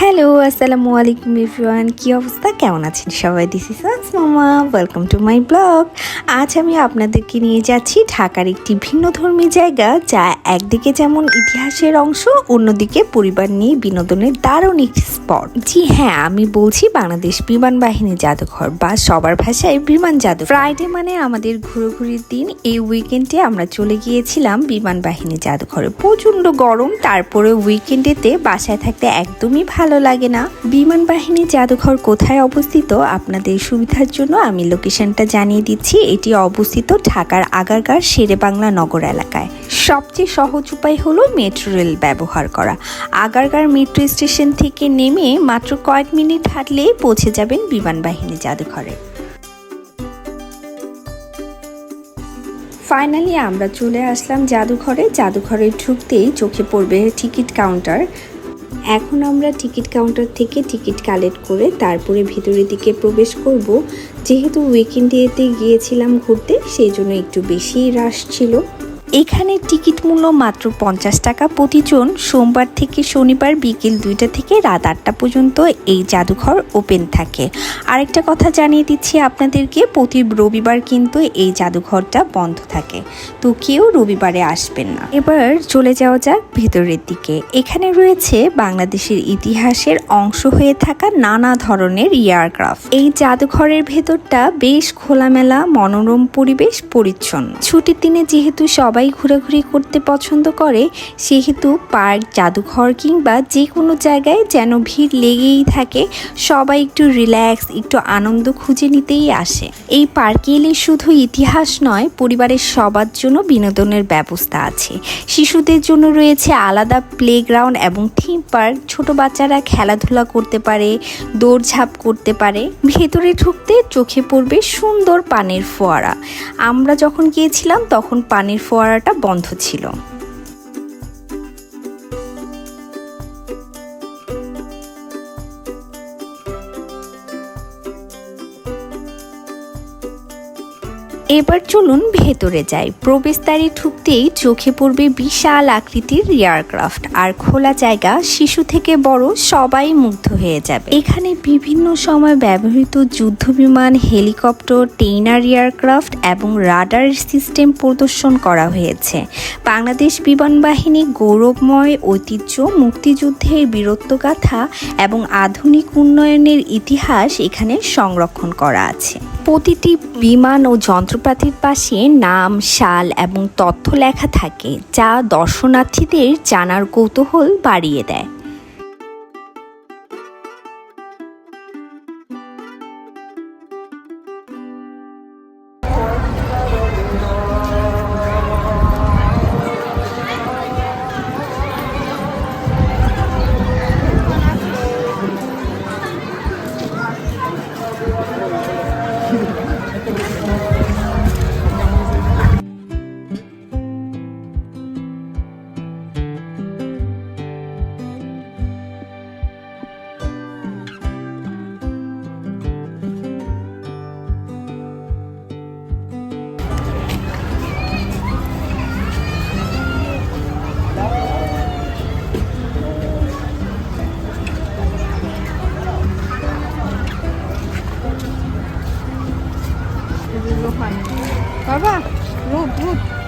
Hello আসসালামু আলাইকুম everyone কি অবস্থা? কেমন আছেন সবাই? দিস ইস আস মামা ওয়েলকাম টু মাই ব্লগ আজ আমি আপনাদেরকে নিয়ে যাচ্ছি ঢাকার একটি ভিন্ন ধর্মী জায়গা, যা একদিকে যেমন ইতিহাসের অংশ, অন্যদিকে পরিবার নিয়ে বিনোদনের দারুণ একটি স্পট। জি হ্যাঁ আমি বলছি বাংলাদেশ বিমান বাহিনী জাদুঘর, বা সবার ভাষায় বিমান জাদু ফ্রাইডে মানে আমাদের ঘুরোঘুরির দিন। এই উইকেন্ডে আমরা চলে গিয়েছিলাম বিমান বাহিনী জাদুঘরে। প্রচণ্ড গরম তারপরে উইকেন্ডেতে বাসায় থাকতে একদমই ভালো লাগে না? বিমান বাহিনী জাদুঘর কোথায় অবস্থিত? আপনাদের সুবিধার জন্য আমি লোকেশনটা জানিয়ে দিচ্ছি। এটি অবস্থিত ঢাকার আগারগার শেরে বাংলা নগর এলাকায়। সবচেয়ে সহজ উপায় হলো মেট্রো রেল ব্যবহার করা। আগারগার মেট্রো স্টেশন থেকে নেমে মাত্র কয়েক মিনিট হাঁটলেই পৌঁছে যাবেন বিমান বাহিনী জাদুঘরে। ফাইনালি আমরা চলে আসলাম জাদুঘরে। জাদুঘরে ঢুকতেই চোখে পড়বে টিকিট কাউন্টার। এখন আমরা টিকিট কাউন্টার থেকে টিকিট কালেক্ট করে তারপরে ভিতরের দিকে প্রবেশ করব। যেহেতু উইকেন্ডেতে গিয়েছিলাম ঘুরতে, সেই জন্য একটু বেশি রাশ ছিল। এখানে টিকিট মূল্য মাত্র পঞ্চাশ টাকা। প্রতিজন সোমবার থেকে শনিবার বিকেল দুইটা থেকে রাত আটটা পর্যন্ত এই জাদুঘর ওপেন থাকে। আরেকটা কথা জানিয়ে দিচ্ছি আপনাদেরকে, প্রতি রবিবার কিন্তু এই জাদুঘরটা বন্ধ থাকে। তো কেউ রবিবারে আসবেন না। এবার চলে যাওয়া যাক ভেতরের দিকে। এখানে রয়েছে বাংলাদেশের ইতিহাসের অংশ হয়ে থাকা নানা ধরনের এয়ারক্রাফট। এই জাদুঘরের ভেতরটা বেশ খোলামেলা, মনোরম পরিবেশ, পরিচ্ছন্ন। ছুটির দিনে যেহেতু সবাই সবাই ঘোরাঘুরি করতে পছন্দ করে, সেহেতু পার্ক, জাদুঘর কিংবা যে কোনো জায়গায় যেন ভিড় লেগেই থাকে, সবাই একটু রিল্যাক্স একটু আনন্দ খুঁজে নিতেই আসে। এই পার্কে এলে শুধু ইতিহাস নয়, পরিবারের সবার জন্য বিনোদনের ব্যবস্থা আছে। শিশুদের জন্য রয়েছে আলাদা প্লেগ্রাউন্ড এবং থিম পার্ক ছোট বাচ্চারা খেলাধুলা করতে পারে, দৌড়ঝাঁপ করতে পারে। ভেতরে ঢুকতে চোখে পড়বে সুন্দর পানির ফোয়ারা। আমরা যখন গিয়েছিলাম, তখন পানির ফোয়ারা করাটা বন্ধ ছিল। এবার চলুন ভেতরে যাই। প্রবেশদ্বারে ঢুকতেই চোখে পড়বে বিশাল আকৃতির এয়ারক্রাফট, আর খোলা জায়গা, শিশু থেকে বড় সবাই মুগ্ধ হয়ে যাবে। এখানে বিভিন্ন সময় ব্যবহৃত যুদ্ধ বিমান হেলিকপ্টার, টেইনার এয়ারক্রাফট এবং রাডার সিস্টেম প্রদর্শন করা হয়েছে। বাংলাদেশ বিমান বাহিনী গৌরবময় ঐতিহ্য, মুক্তিযুদ্ধের বীরত্বগাথা এবং আধুনিক উন্নয়নের ইতিহাস এখানে সংরক্ষণ করা আছে। প্রতিটি বিমান ও যন্ত্রপাতির পাশে নাম, সাল এবং তথ্য লেখা থাকে, যা দর্শনার্থীদের জানার কৌতূহল বাড়িয়ে দেয়। 不用换衣玩吧不用不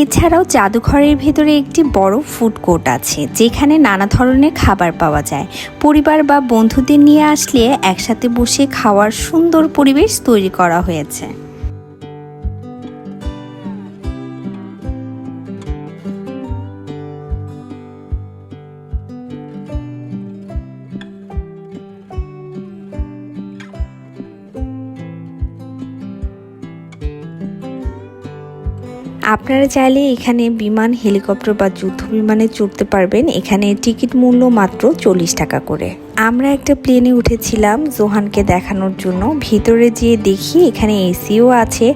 এছাড়াও জাদুঘরের ভেতরে একটি বড় ফুড কোর্ট আছে, যেখানে নানা ধরনের খাবার পাওয়া যায়। পরিবার বা বন্ধুদের নিয়ে আসলে একসাথে বসে খাওয়ার সুন্দর পরিবেশ তৈরি করা হয়েছে। আপনারা চাইলে এখানে বিমান, হেলিকপ্টার বা যুদ্ধ বিমানে চড়তে পারবেন। এখানে টিকিট মূল্য মাত্র চল্লিশ টাকা করে। আমরা একটা প্লেনে উঠেছিলাম জোহানকে দেখানোর জন্য। ভিতরে যেয়ে দেখি এখানে এসিও আছে।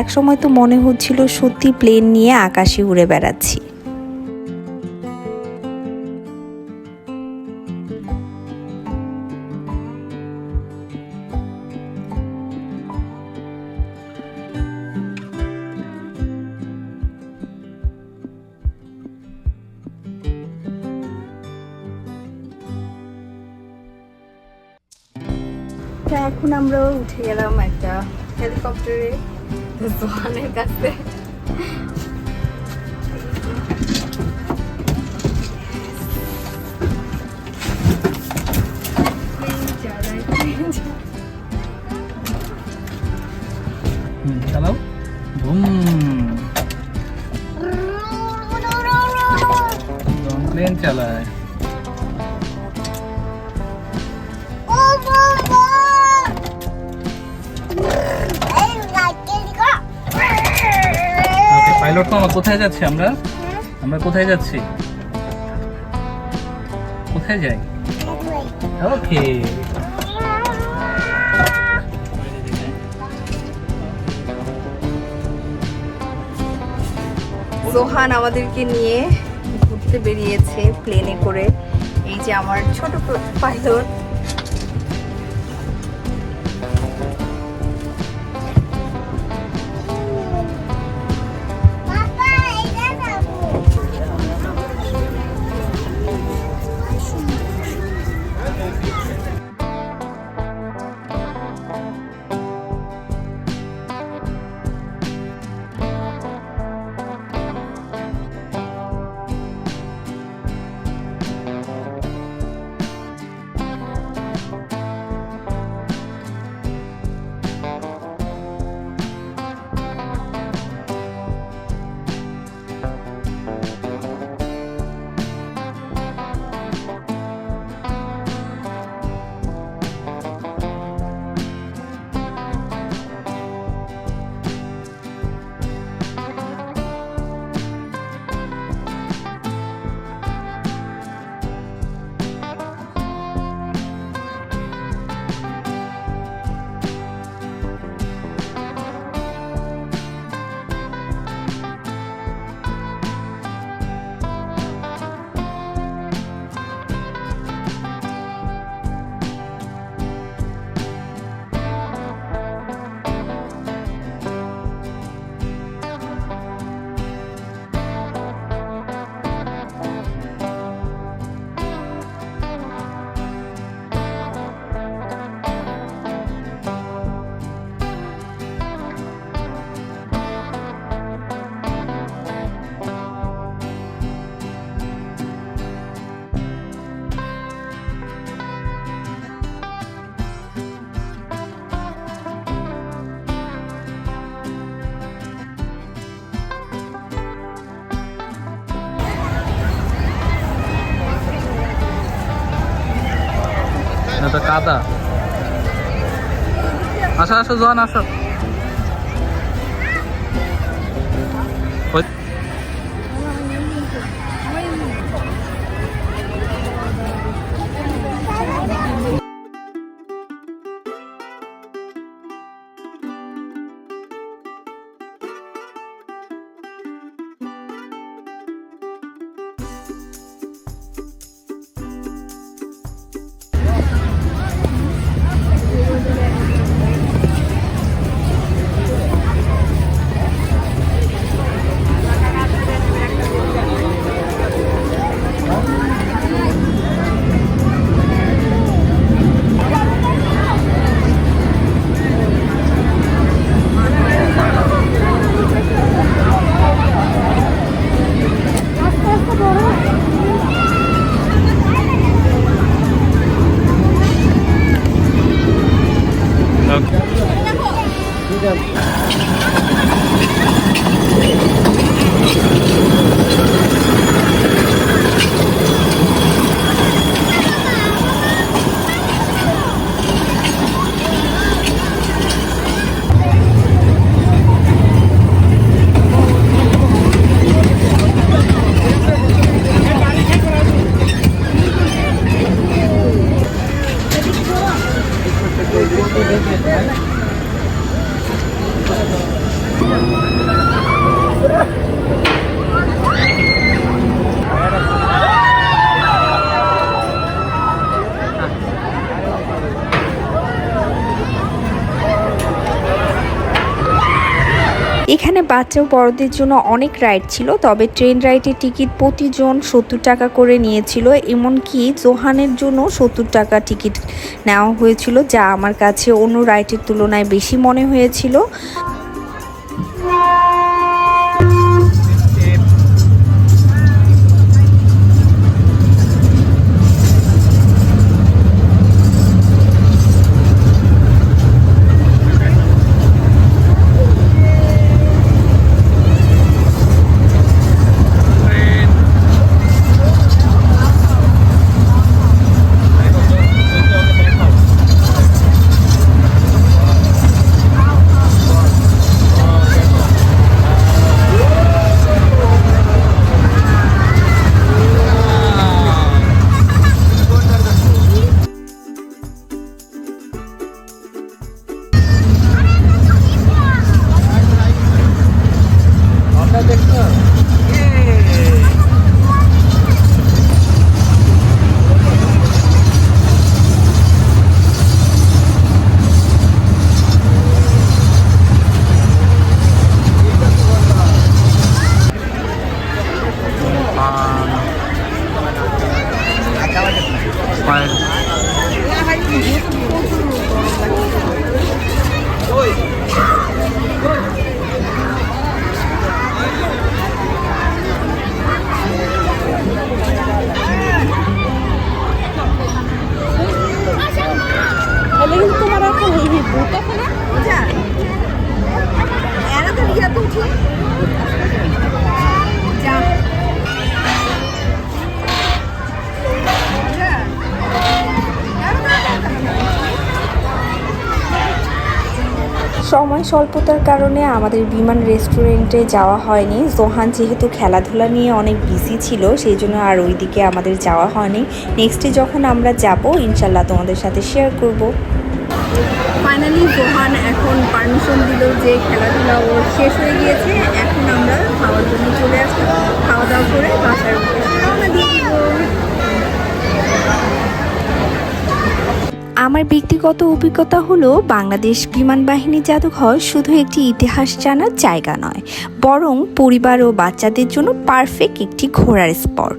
একসময় তো মনে হচ্ছিল সত্যি প্লেন নিয়ে আকাশে উড়ে বেড়াচ্ছি। এখন আমরা উঠে গেলাম একটা হেলিকপ্টারে তো জোহানের কাছে হুম, চালাও বুম প্লেন চালায় পাইলট মামা, কোথায় যাচ্ছি আমরা? আমরা কোথায় যাচ্ছি? কোথায় যাই? ওকে জোহান আমাদেরকে নিয়ে ঘুরতে বেরিয়েছে প্লেনে করে। এই যে আমার ছোট পাইলট এটা কাদা। আসো আসো জোয়ান আসো। এখানে বাচ্চা ও বড়দের জন্য অনেক রাইড ছিল, তবে ট্রেন রাইডের টিকিট প্রতিজন সত্তর টাকা করে নিয়েছিল, এমনকি জোহানের জন্য সত্তর টাকা টিকিট নেওয়া হয়েছিল, যা আমার কাছে অন্য রাইডের তুলনায় বেশি মনে হয়েছিল। এরা তো ইয়া তো সময় স্বল্পতার কারণে আমাদের বিমান রেস্টুরেন্টে যাওয়া হয়নি। জোহান যেহেতু খেলাধুলা নিয়ে অনেক বিজি ছিল, সেই জন্য আর ওইদিকে আমাদের যাওয়া হয়নি। নেক্সটে যখন আমরা যাব, ইনশাল্লাহ তোমাদের সাথে শেয়ার করব। ফাইনালি জোহান এখন পারমিশন দিল যে খেলাধুলা ওর শেষ হয়ে গিয়েছে। এখন আমরা খাওয়ার জন্য চলে আসলাম খাওয়া দাওয়া করে বাসার আমার ব্যক্তিগত অভিজ্ঞতা হলো, বাংলাদেশ বিমান বাহিনী জাদুঘর শুধু একটি ইতিহাস জানার জায়গা নয়, বরং পরিবার ও বাচ্চাদের জন্য পারফেক্ট একটি ঘোরার স্পট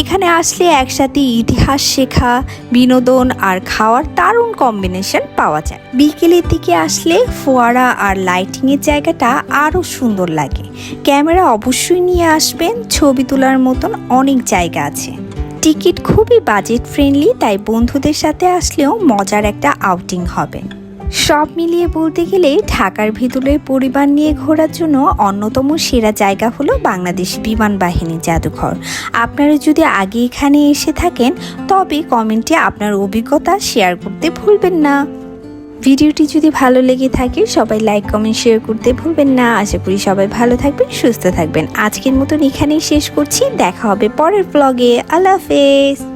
এখানে আসলে একসাথে ইতিহাস শেখা, বিনোদন আর খাওয়ার দারুণ কম্বিনেশন পাওয়া যায়। বিকেলের দিকে আসলে ফোয়ারা আর লাইটিংয়ের জায়গাটা আরও সুন্দর লাগে। ক্যামেরা অবশ্যই নিয়ে আসবেন, ছবি তোলার মতন অনেক জায়গা আছে। টিকিট খুবই বাজেট ফ্রেন্ডলি তাই বন্ধুদের সাথে আসলেও মজার একটা আউটিং হবে। সব মিলিয়ে বলতে গেলে ঢাকার ভিতরে পরিবার নিয়ে ঘোরার জন্য অন্যতম সেরা জায়গা হলো বাংলাদেশ বিমান বাহিনী জাদুঘর। আপনারা যদি আগে এখানে এসে থাকেন, তবে কমেন্টে আপনার অভিজ্ঞতা শেয়ার করতে ভুলবেন না। ভিডিওটি যদি ভালো লেগে থাকে, সবাই লাইক কমেন্ট শেয়ার করতে ভুলবেন না। আশা করি সবাই ভালো থাকবেন, সুস্থ থাকবেন। আজকের মতন এখানেই শেষ করছি। দেখা হবে পরের ব্লগে আল্লাহ হাফেজ।